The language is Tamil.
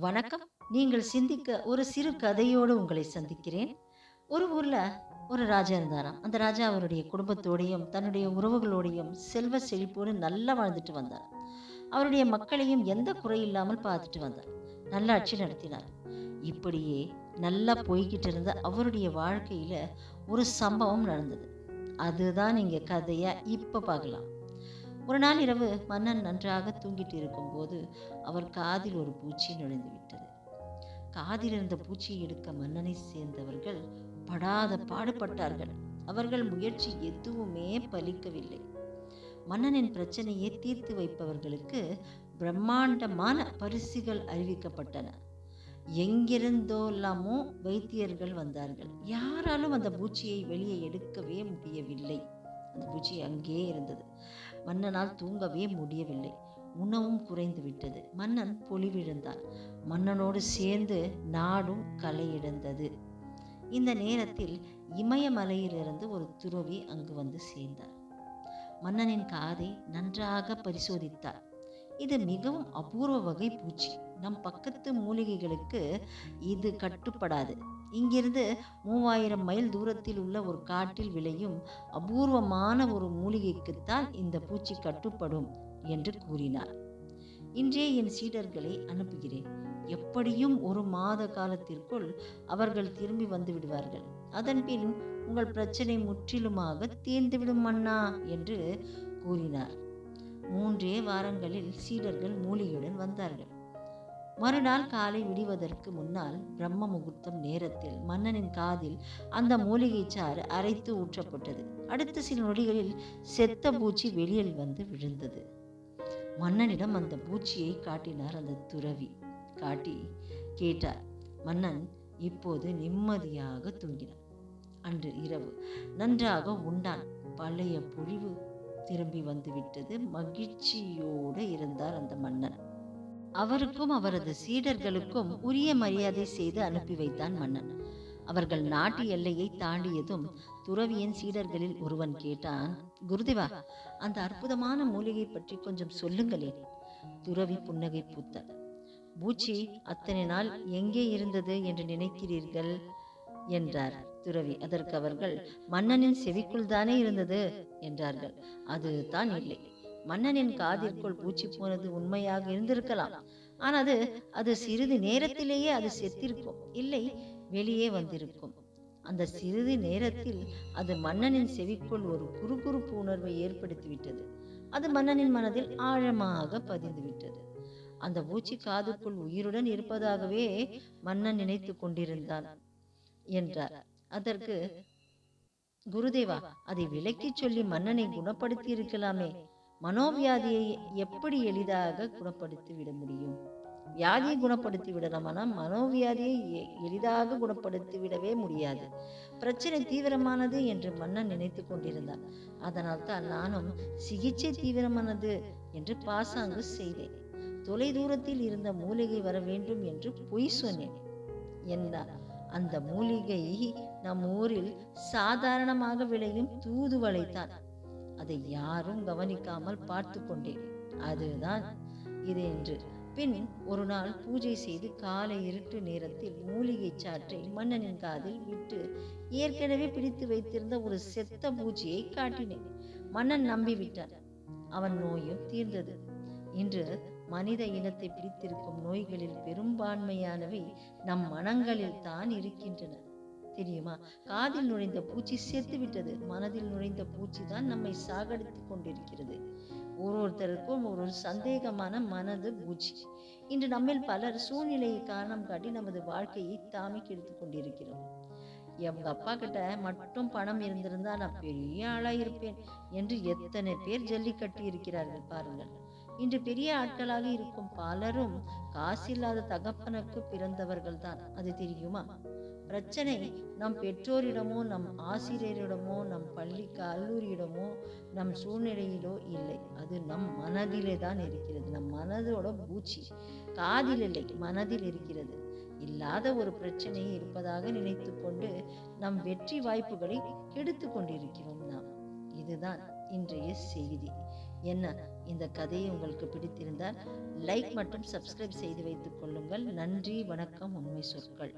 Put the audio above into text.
வணக்கம். நீங்கள் சிந்திக்க ஒரு சிறு கதையோடு உங்களை சந்திக்கிறேன். ஒரு ஊர்ல ஒரு ராஜா இருந்தாராம். அந்த ராஜா அவருடைய குடும்பத்தோடையும் தன்னுடைய உறவுகளோடையும் செல்வ செழிப்போடு நல்லா வாழ்ந்துட்டு வந்தார். அவருடைய மக்களையும் எந்த குறை இல்லாமல் பார்த்துட்டு வந்தார். நல்ல ஆட்சி நடத்தினார். இப்படியே நல்லா போய்கிட்டு இருந்த அவருடைய வாழ்க்கையில ஒரு சம்பவம் நடந்தது. அதுதான் நீங்க கதையை இப்போ பார்க்கலாம். ஒரு நாள் இரவு மன்னன் நன்றாக தூங்கிட்டு இருக்கும்போது அவர் காதில் ஒரு பூச்சி நுழைந்து விட்டது. காதில் இருந்த பூச்சியை எடுக்க மன்னனை சேர்ந்தவர்கள் படாத பாடுபட்டார்கள். அவர்கள் முயற்சி எதுவுமே பலிக்கவில்லை. மன்னனின் பிரச்சனையை தீர்த்து வைப்பவர்களுக்கு பிரம்மாண்டமான பரிசுகள் அறிவிக்கப்பட்டன. எங்கிருந்தோல்லாமோ வைத்தியர்கள் வந்தார்கள். யாராலும் அந்த பூச்சியை வெளியே எடுக்கவே முடியவில்லை. அந்த பூச்சி அங்கே இருந்தது. மன்னனால் தூங்கவே முடியவில்லை. உணவும் குறைந்து விட்டது மன்னன் பொலிவிழந்தான் மன்னனோடு சேர்ந்து நாடும் கலையிழந்தது இந்த நேரத்தில் இமயமலையிலிருந்து ஒரு துறவி அங்கு வந்து சேர்ந்தார். மன்னனின் காதை நன்றாக பரிசோதித்தார். இது மிகவும் அபூர்வ வகை பூச்சி. நம் பக்கத்து மூலிகைகளுக்கு இது கட்டுப்படாது. இங்கிருந்து மூவாயிரம் மைல் தூரத்தில் உள்ள ஒரு காட்டில் விளையும் அபூர்வமான ஒரு மூலிகைக்குத்தான் இந்த பூச்சி கட்டுப்படும் என்று கூறினார். இன்றே என் சீடர்களை அனுப்புகிறேன். எப்படியும் ஒரு மாத காலத்திற்குள் அவர்கள் திரும்பி வந்து விடுவார்கள். அதன்பின் உங்கள் பிரச்சனை முற்றிலுமாக தீர்ந்துவிடும் அண்ணா என்று கூறினார். மூன்றே வாரங்களில் சீடர்கள் மூலிகையுடன் வந்தார்கள். மறுநாள் காலை விடிவதற்கு முன்னால் பிரம்ம முகூர்த்தம் நேரத்தில் மன்னனின் காதில் அந்த மூலிகை சாறு அரைத்து ஊற்றப்பட்டது. அடுத்த சில நொடிகளில் செத்த பூச்சி வெளியில் வந்து விழுந்தது. மன்னனிடம் அந்த பூச்சியை காட்டினார் அந்த துறவி. காட்டி கேட்டார் மன்னன் இப்போது நிம்மதியாக தூங்கினான் அன்று இரவு நன்றாக உண்டான். பழைய பொழிவு திரும்பி வந்துவிட்டது. மகிழ்ச்சியோடு இருந்தார் அந்த மன்னன். அவருக்கும் அவரது சீடர்களுக்கும் உரிய மரியாதை செய்து அனுப்பி வைத்தான் மன்னன். அவர்கள் நாட்டு எல்லையை தாண்டியதும் துறவியின் சீடர்களில் ஒருவன் கேட்டான் குருதேவா அந்த அற்புதமான மூலிகை பற்றி கொஞ்சம் சொல்லுங்களேன் துறவி புன்னகை பூத்தார் பூச்சி அத்தனை நாள் எங்கே இருந்தது என்று நினைக்கிறீர்கள்? என்றார். துறவி அதற்கு அவர்கள் மன்னனின் செவிக்குள் தானே இருந்தது? என்றார்கள். அது தான் இல்லை. மன்னனின் காதிற்குள் பூச்சி போனது உண்மையாக இருந்திருக்கலாம். ஆனால் அது சிறிது நேரத்திலேயே அது செத்திருக்கும். இல்லை வெளியே வந்திருக்கும். அந்த சிறிது நேரத்தில் அது மன்னனின் செவிக்குள் ஒரு குறுகுறுப்பு உணர்வை ஏற்படுத்திவிட்டது. அது மன்னனின் மனதில் ஆழமாக பதிந்துவிட்டது. அந்த பூச்சி காதுக்குள் உயிருடன் இருப்பதாகவே மன்னன் நினைத்து கொண்டிருந்தான். என்றார். அதற்கு குருதேவா அதை விலக்கி சொல்லி மன்னனை குணப்படுத்தி இருக்கலாமே மனோவியாதியை எப்படி எளிதாக குணப்படுத்தி விட முடியும்? வியாதியை குணப்படுத்தி விடலாம்? ஆனால் மனோவியாதியை எளிதாக குணப்படுத்தி விடவே முடியாது. பிரச்சனை தீவிரமானது என்று மன்னன் நினைத்து கொண்டிருந்தான். அதனால் தான் நானும் சிகிச்சை தீவிரமானது என்று பாசாங்கு செய்தேன். தொலை தூரத்தில் இருந்த மூலிகை வர வேண்டும் என்று பொய் சொன்னேன் என்றார். அந்த மூலிகை நம் ஊரில் சாதாரணமாக விளையும் தூதுவளைத்தான் அதை யாரும் கவனிக்காமல் பார்த்து கொண்டேன். அதுதான் இது என்று. பின் ஒரு நாள் பூஜை செய்து காலை இருட்டு நேரத்தில் மூலிகை சாற்றை மன்னனின் காதில் விட்டு ஏற்கனவே பிடித்து வைத்திருந்த ஒரு செத்த பூச்சியை காட்டினேன். மன்னன் நம்பிவிட்டான். அவன் நோயும் தீர்ந்தது. இன்று மனித இனத்தை பிடித்திருக்கும் நோய்களில் பெரும்பான்மையானவை நம் மனங்களில் தான் இருக்கின்றன. தெரியுமா? காதில் நுழைந்த பூச்சி செத்து விட்டது. மனதில் நுழைந்த பூச்சி தான் நம்மை சாகடித்து கொண்டிருக்கிறது. ஒருத்தருக்கும் ஒரு சந்தேகமான மனது பூச்சி. இன்று நம்மில் பலர் சூழ்நிலையை காரணம் காட்டி நமது வாழ்க்கையை தாமே கெடுத்து கொண்டிருக்கிறோம். எங்க அப்பா கிட்ட மட்டும் பணம் இருந்திருந்தா நான் பெரிய ஆளா இருப்பேன் என்று எத்தனை பேர் ஜல்லி கட்டி இருக்கிறார்கள் பாருங்கள். இன்று பெரிய ஆட்களாக இருக்கும் பலரும் காசில்லாத தகப்பனுக்கு பிறந்தவர்கள்தான். அது தெரியுமா? பிரச்சனை நம் பெற்றோரிடமோ நம் ஆசிரியரிடமோ நம் பள்ளி கல்லூரியிடமோ நம் சூழ்நிலையிலோ இல்லை. அது நம் மனதிலே தான் இருக்கிறது. நம் மனதோட பூச்சி காதில் இல்லை மனதில் இருக்கிறது. இல்லாத ஒரு பிரச்சனை இருப்பதாக நினைத்து கொண்டு நம் வெற்றி வாய்ப்புகளை கெடுத்து கொண்டிருக்கிறோம் நாம். இதுதான் இன்றைய செய்தி. என்ன? இந்த கதையை உங்களுக்கு பிடித்திருந்தால் லைக் மற்றும் சப்ஸ்கிரைப் செய்து வைத்துக் கொள்ளுங்கள். நன்றி வணக்கம் உண்மை சொற்கள்.